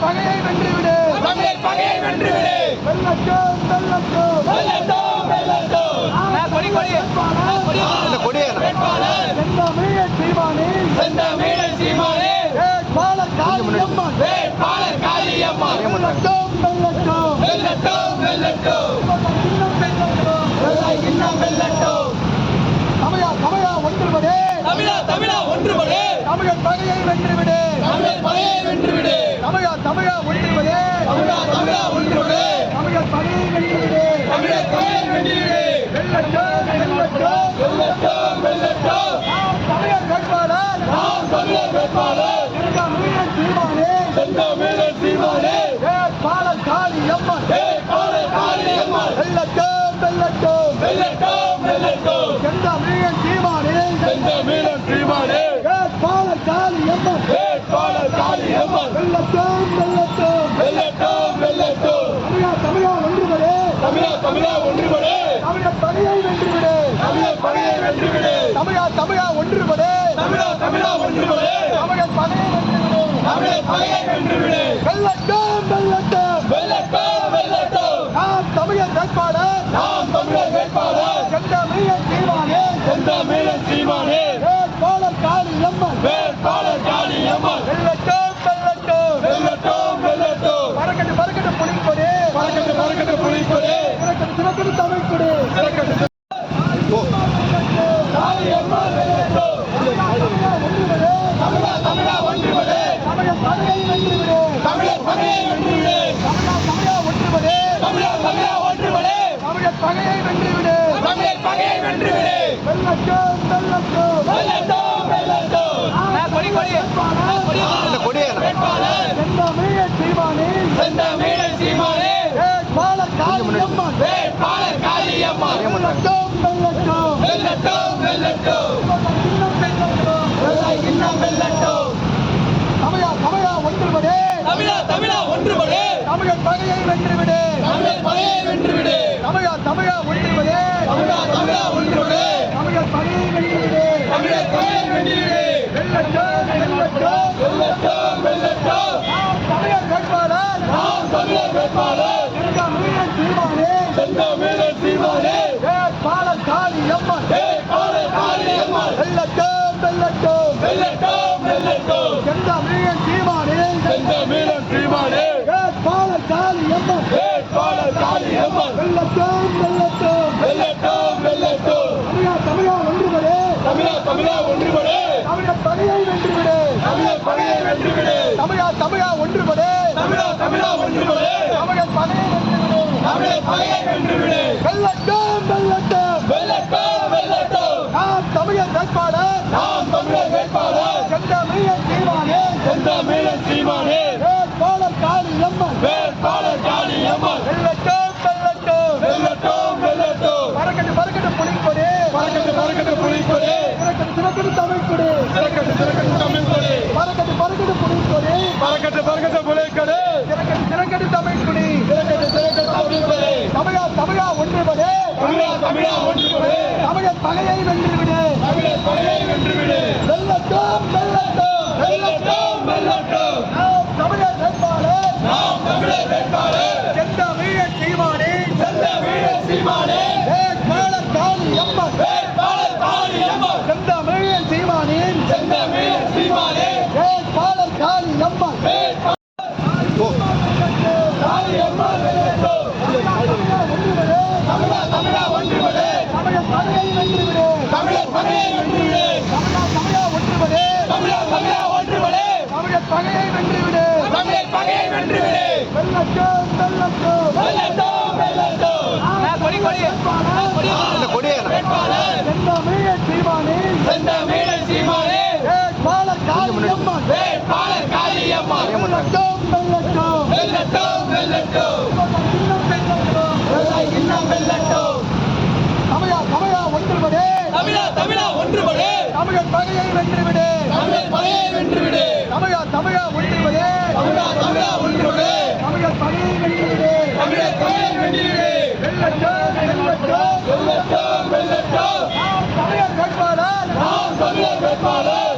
பகையை வென்றுவிடு தமிழர் பகையை வென்றுவிடு வெள்ளட்டும் வெள்ளட்டும் வெல்லட்டும் வெல்லட்டும் கொடி கொடி வேட்பாளர் செந்தமிழ சீமானே. செந்தமிழ சீமானே. வேட்பாளர் காளியம்மன் வேட்பாளர் காளியம்மா வெள்ளட்டும் வெள்ளட்டும் வெல்லட்டும் வெல்லட்டும் இன்னும் வெள்ளட்டும் இன்னும் வெல்லட்டும் தமிழா தமிழா ஒன்றுபடு தமிழா தமிழா ஒன்றுபடு தமிழர் பகையை வென்றுவிடு. தமிழர் பகையை வென்றுவிடு. தமிழா தமிழா ஒன்றுபடு தமிழா தமிழா ஒன்றுபடு தமிழர் பகையை வென்றுவிடு. தமிழர் பகையை வென்றுவிடு. வெள்ளட்டும் வெள்ளட்டும் வெல்லட்டும் வெல்லட்டும். நாம் தமிழர் வேட்பாளர். நாம் தமிழர் வேட்பாளர். செந்தமிழ சீமானே. செந்தமிழ சீமானே. வேட்பாளர் காளியம்மன் வேட்பாளர் காளியம்மா வெள்ளட்டும் வெள்ளட்டும் வெல்லட்டும் வெல்லட்டும். செந்தமிழ சீமானே செந்தமிழ சீமானே. வேட்பாளர் காளியம்மன் வேட்பாளர் காளியம்மா வெள்ளட்டும் வெள்ளட்டும் வெல்லட்டும் வெல்லட்டும் தமிழா தமிழா ஒன்றுபடு தமிழா தமிழா ஒன்றுபடு தமிழர் பகையை வென்றுவிடு தமிழர் பகையை வென்றுவிடு தமிழா தமிழா ஒன்றுபடு தமிழா தமிழா ஒன்றுபடு தமிழர் பகையை வென்றுவிடு தமிழர் பகையை வென்றுவிடு வெள்ளட்டும் வெள்ளட்டும் வெல்லட்டும் வெல்லட்டும் நாம் தமிழர் வேட்பாளர் நாம் தமிழர் வேட்பாளர் செந்தமிழ சீமானே செந்தமிழ சீமானே வேட்பாளர் காளியம்மன் வேட்பாளர் காளியம்மா வெள்ளட்டும் வெள்ளட்டும் வெல்லட்டும் வெல்லட்டும் பறக்கட்டு பறக்கட்டு புலிக்கொடி பறக்கட்டு சிவக்கட்டு தமிழ்கொடி. பகையை வென்றுவிடு தமிழர் பகையை வென்றுவிடு வெள்ளட்டும் வெள்ளட்டும் வெல்லட்டும் வெல்லட்டும் கொடி கொடி வேட்பாளர் செந்தமிழ சீமானே செந்தமிழ சீமானே வேட்பாளர் காளியம்மன் வேட்பாளர் காளியம்மா வெள்ளட்டும் வெள்ளட்டும் வெல்லட்டும் வெல்லட்டும் இன்னும் வெள்ளட்டும் இன்னும் வெல்லட்டும் தமிழா தமிழா ஒன்றுபடு தமிழா தமிழா ஒன்றுபடு தமிழர் பகையை வென்றுவிடு. பகையை வென்றுவிடு. தமிழா தமிழா ஒன்றுபடு தமிழா தமிழா ஒன்றுபடு தமிழர் பகையை வென்றுவிடு. தமிழர் பகையை வென்றுவிடு. வெள்ளட்டும் வெள்ளட்டும் வெல்லட்டும் வெல்லட்டும். நாம் தமிழர் வேட்பாளர். நாம் தமிழர் வேட்பாளர். செந்தமிழ சீமானே. செந்தமிழ சீமானே. வேட்பாளர் காளியம்மன் வேட்பாளர் காளியம்மா வெள்ளட்டும் வெள்ளட்டும் வெல்லட்டும் வெல்லட்டும். செந்தமிழ சீமானே. செந்தமிழ சீமானே. வேட்பாளர் காளியம்மன் வேட்பாளர் காளியம்மா வெள்ளட்டும் வெள்ளட்டும் வெல்லட்டும் வெல்லட்டும் தமிழா தமிழா ஒன்றுபடு. தமிழா தமிழா ஒன்றுபடு. தமிழர் பகையை வென்றுவிடு தமிழர் பகையை வென்றுவிடு தமிழா தமிழா ஒன்றுபடு. தமிழா தமிழா ஒன்றுபடு. தமிழர் பகையை வென்றுவிடு தமிழர் பகையை வென்றுவிடு வெள்ளட்டும் வெள்ளட்டும் வெல்லட்டும் வெல்லட்டும் நாம் தமிழர் வேட்பாளர் நாம் தமிழர் வேட்பாளர் செந்தமிழ சீமானே செந்தமிழ சீமானே வேட்பாளர் காளியம்மன் வேட்பாளர் காளியம்மா வெள்ளட்டும் வெள்ளட்டும் வெல்லட்டும் வெல்லட்டும் பறக்கட்டு பறக்கட்டு புலிக்கொடி பறக்கட்டு பறக்கட்டு புலிக்கொடி பறக்கட்டு சிவக்கட்டு தமிழ்கொடி திறக்கட்டு திறக்கட்டு தமிழ் கொடி. பறக்கட்டு பறக்கட்டு புலிக்கொடி பறக்கட்டு பறக்கட்டு புலிக்கொடி திறக்கட்டு திறக்கட்டு தமிழ்கொடி திறக்கட்டு திறக்கட்டு தமிழ் கொடி. தமிழா தமிழா ஒன்றுபடு தமிழா தமிழா ஒன்றுபடு தமிழர் பகையை வென்றுவிடு தமிழர் பகையை வென்றுவிடு வெல்லட்டும் வெல்லட்டும். நாம் தமிழர் வேட்பாளர். நாம் தமிழர் வேட்பாளர். செந்தமிழ சீமானே. செந்தமிழ சீமானே வேட்பாளர் காளியம்மன் வேட்பாளர் காளியம்மா செந்தமிழ சீமானின் செந்தமிழ சீமானே வேட்பாளர் காளியம்மன் வேட்பாளர் காளியம்மா வெல்லட்டும் தமிழா தமிழா ஒன்றுபடு தமிழர் பகையை வென்றுவிடு தமிழர் பகையை வென்றுவிடு தமிழா தமிழா ஒன்றுபடு தமிழா தமிழா ஒன்றுபடு தமிழர் பகையை வென்றுவிடு. தமிழர் பகையை வென்றுவிடு. வெள்ளட்டும் வெள்ளட்டும் வெல்லட்டும் வெல்லட்டும். கொடி கொடி. செந்தமிழ சீமானே. செந்தமிழ சீமானே. வேட்பாளர் காளியம்மன். வேட்பாளர் காளியம்மா வெள்ளட்டும் வெள்ளட்டும் வெல்லட்டும் வெல்லட்டும். இன்னும் வெள்ளட்டும் இன்னும் வெல்லட்டும். தமிழா தமிழா ஒன்றுபடு. தமிழா தமிழா ஒன்றுபடு. தமிழர் பகையை வென்றுவிடு. தமிழர் பகையை வென்றுவிடு. தமிழா ஒன்றுவது தமிழா தமிழா ஒன்றுவது தமிழர் பணி வென்றது தமிழர் பணி வென்றது வெள்ளட்டோ வெள்ளட்டோ வெள்ளட்டோ தமிழர் வேட்பாளர். நாம் தமிழர் வேட்பாளர்.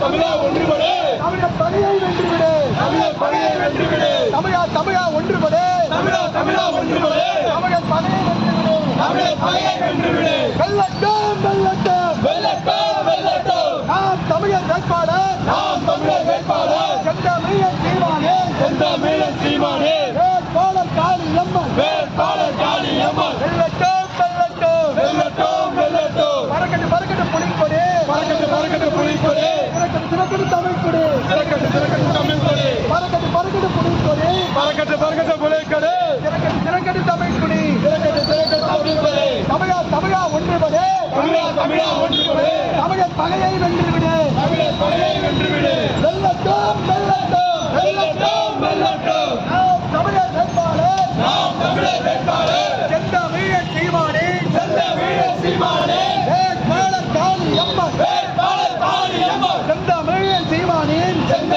தமிழா ஒன்றுபடு. தமிழர் பகையை வென்றுவிடு தமிழர் பகையை வென்றுவிடு தமிழா தமிழா ஒன்றுபடு. தமிழா தமிழா ஒன்றுபடு. தமிழர் பகையை வென்றுவிடு தமிழர் பகையை வென்றுவிடு வெல்லட்டும் வெல்லட்டும். வெல்லட்டும் வெல்லட்டும். நாம் தமிழர் வேட்பாளர். நாம் தமிழர் வேட்பாளர். செந்தமிழன் சீமானே. எந்த மீனன் சீமானே வேட்பாளர் காளி அம்மன் வேட்பாளர் காளியம்மன் வெல்லட்டும் வெல்லட்டும் வெல்லட்டும் வெல்லட்டும் பறக்கட்டு பறக்கட்டு புலிக்கொடி பறக்கட்டு பறக்கட்டு புலிக்கொடி திறக்கட்டு திறக்கட்டு தமிழ்கொடி திறக்கட்டு திறக்கட்டு தமிழ் கொடி பறக்கட்டு பறக்கட்டு புலிக்கொடி பறக்கட்டு பறக்கட்டு புலிக்கொடி திறக்கட்டு திறக்கட்டு தமிழ்கொடி திறக்கட்டு திறக்கட்டு தமிழ் கொடி தமிழா தமிழா ஒன்றுபடு தமிழா தமிழா ஒன்றுபடு தமிழர் பகையை வென்றுவிடு தமிழர் பகையை வென்றுவிடு வெல்லட்டும் வெல்லட்டும் வெல்லட்டும் வெல்லட்டும் நாம் தமிழர் வேட்பாளர் நாம் தமிழர் வேட்பாளர் செந்தமிழன் சீமானே எந்த மீனன் சீமானே வேட்பாளர் காளி அம்மன் வேட்பாளர் காளியம்மன் செந்தமிழன் சீமானின் எந்த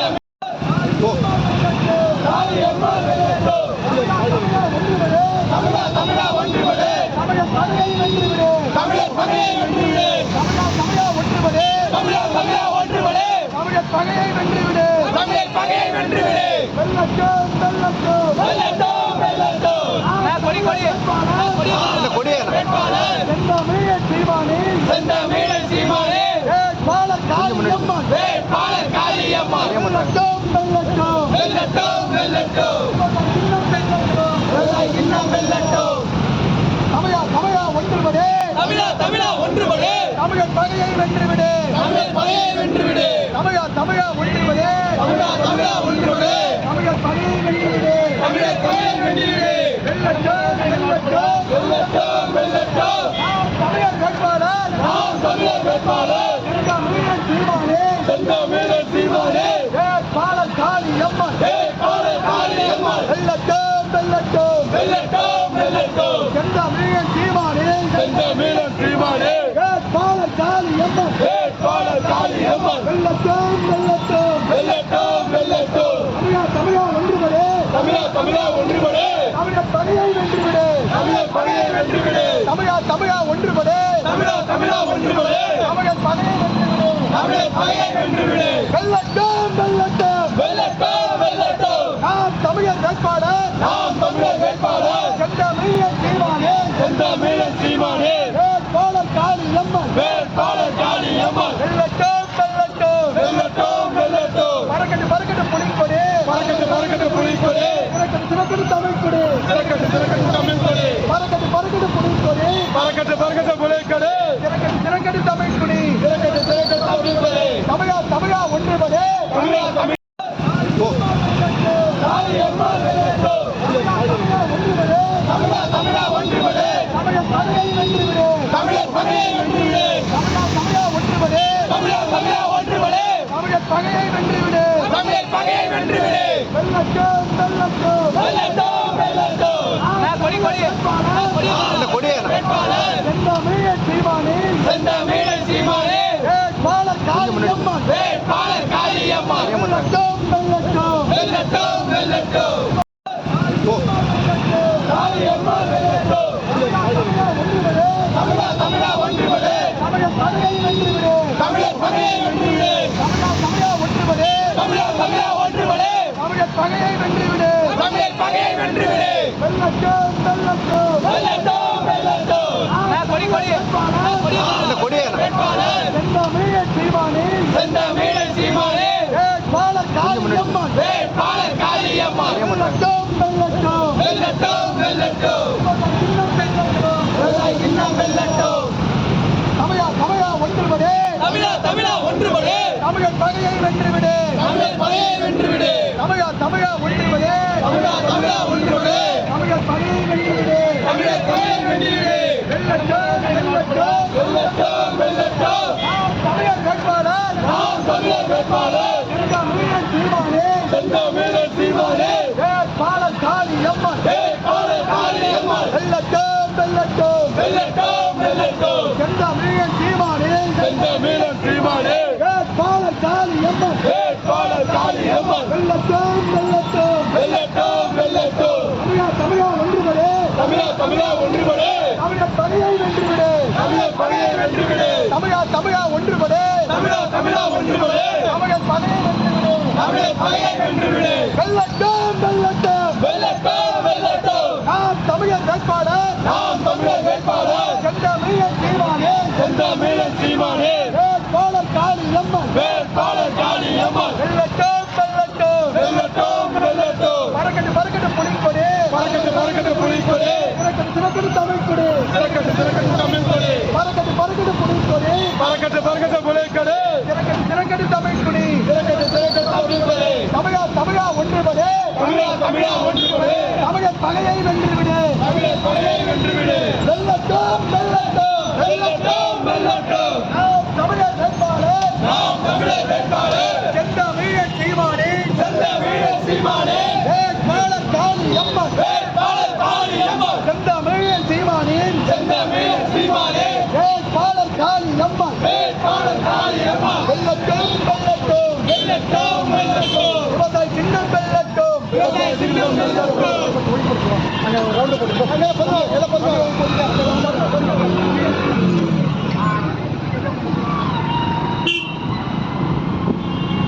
காளியம்மன் வெல்லட்டும் தமிழா தமிழா ஒன்றுபடு தமிழர் பகையை வென்றுவிடு தமிழர் பகையை வென்றுவிடு. தமிழா தமிழா ஒன்றுபடு தமிழா தமிழா தமிழர் பகையை வென்றுவிடு. தமிழர் பகையை வென்றுவிடு வேட்பாளர் காளி அம்மன் வேட்பாளர் காளியம்மன் வெல்லட்டும் வெல்லட்டும் வெல்லட்டும் வெல்லட்டும் இன்னும் வெல்லட்டும் இன்னும் வெல்லட்டும் தமிழா தமிழா ஒன்றுபடு தமிழா தமிழா ஒன்றுபடு தமிழர் பகையை வென்றுவிடு. தமிழர் பகையை வென்றுவிடு. தமிழா தமிழா ஒன்றுபடு தமிழா தமிழா ஒன்றுபடு தமிழர் பகையை வென்றுவிடு. தமிழர் பகையை வென்றுவிடு. வெல்லட்டும் வெல்லட்டும் வெல்லட்டும் வெல்லட்டும் நாம் தமிழர் வேட்பாளர் நாம் தமிழர் வேட்பாளர் செந்தமிழன் சீமானே எந்த மீனன் சீமானே வேட்பாளர் காளி அம்மன் வேட்பாளர் காளியம்மன் வெல்லட்டும் வெல்லட்டும் வெல்லட்டும் வெல்லட்டும் செந்தமிழன் சீமானே எந்த மீனன் சீமானே வேட்பாளர் காளி அம்மன் வேட்பாளர் காளியம்மன் வெல்லட்டும் வெல்லட்டும் வெல்லட்டும் வெல்லட்டும் தமிழா தமிழா ஒன்றுபடு தமிழா தமிழா ஒன்றுபடு தமிழர் பகையை வென்றுவிடு தமிழர் பகையை வென்றுவிடு தமிழா தமிழா ஒன்றுபடு தமிழா தமிழா ஒன்றுபடு தமிழர் பகையை வென்றுவிடு தமிழர் பகையை வென்றுவிடு வெல்லட்டும் வெல்லட்டும் வெல்லட்டும் வெல்லட்டும் நாம் தமிழர் வேட்பாளர். நாம் தமிழர் வேட்பாளர். செந்தமிழன் சீமானே எந்த மீனன் சீமானே. வேட்பாளர் காளி அம்மன் வேட்பாளர் திறக்கட்டு திறக்கட்டு தமிழ்கொடி திறக்கட்டு திறக்கட்டு தமிழ் கொடி. பறக்கட்டு பறக்கட்டு புலிக்கொடி பறக்கட்டு பறக்கட்டு புலிக்கொடி திறக்கட்டு திறக்கட்டு தமிழ்கொடி திறக்கட்டு திறக்கட்டு தமிழ் கொடி. தமிழா தமிழா ஒன்றுபடு. தமிழா தமிழ் தமிழா தமிழா தமிழா ஒன்றுபடு. தமிழர் பகையை வென்றுவிடு. தமிழர் பகையை வென்றுவிடு. தமிழா தமிழா ஒன்றுபடு. தமிழா தமிழா ஒன்றுபடு. தமிழர் பகையை வென்றுவிடு. தமிழர் பகையை வென்றுவிடு. வெல்லட்டும் தமிழா தமிழா தமிழர் பகையை வென்றுவிடு. தமிழா தமிழா ஒன்றுபடு தமிழா தமிழா தமிழர் பகையை வென்றுவிடு. தமிழர் பகையை வென்றுவிடு. வெல்லட்டும் வெல்லட்டும். வெல்லட்டும் வெல்லட்டும். வேட்பாளர் செந்தமிழன் சீமானே. எந்த மீனன் சீமானே. வேட்பாளர் காளி அம்மன் வேட்பாளர் காளியம்மன். வெல்லட்டும் வெல்லட்டும். வெல்லட்டும் வெல்லட்டும். இன்னும் வெல்லட்டும். இன்னும் வெல்லட்டும். தமிழா தமிழா ஒன்றுபடு. தமிழா தமிழா ஒன்றுபடு. தமிழர் பகையை வென்றுவிடு. தமிழா ஒன்றுபடு தமிழா தமிழா ஒன்றுபடு தமிழர் பகையை வென்றுவிடு தமிழர் பகையை வென்றுவிடு வெல்லட்டும் வெல்லட்டும் வெல்லட்டும் வெல்லட்டும் நாம் தமிழர் வேட்பாளர். நாம் தமிழர் வேட்பாளர். எந்த மீனன் காளி அம்மன். சீமானே. எந்த மீனன் சீமானே. வேட்பாளர் காளி அம்மன். வேட்பாளர் காளியம்மன் வெல்லட்டும் வெல்லட்டும் வெல்லட்டும் தமிழா ஒன்றுபடு. தமிழ பகையை வென்றுவிடு. தமிழ பகையை வென்றுவிடு. தமிழா தமிழா ஒன்றுபடு. தமிழா தமிழா ஒன்றுபடு. தமிழ பகையை வென்றுவிடு. தமிழ பகையை வென்றுவிடு. வெள்ளட்டம் வெள்ளட்டம் வெள்ளட்டும் வெள்ளட்டும் நாம் தமிழர் வேட்பாளர். நாம் தமிழர் வேட்பாளர். காளி அம்மன் வேட்பாளர் காளியம்மாள் வெல்லட்டும் வெல்லட்டும் வெல்லட்டும் வெல்லட்டும் விவசாய சின்னம் வெல்லட்டும் விவசாய சின்னம் வெல்லட்டும் அங்கே ரவுண்டு போட்டு அங்கே பொதுவாக எல்லாம் பொதுவாக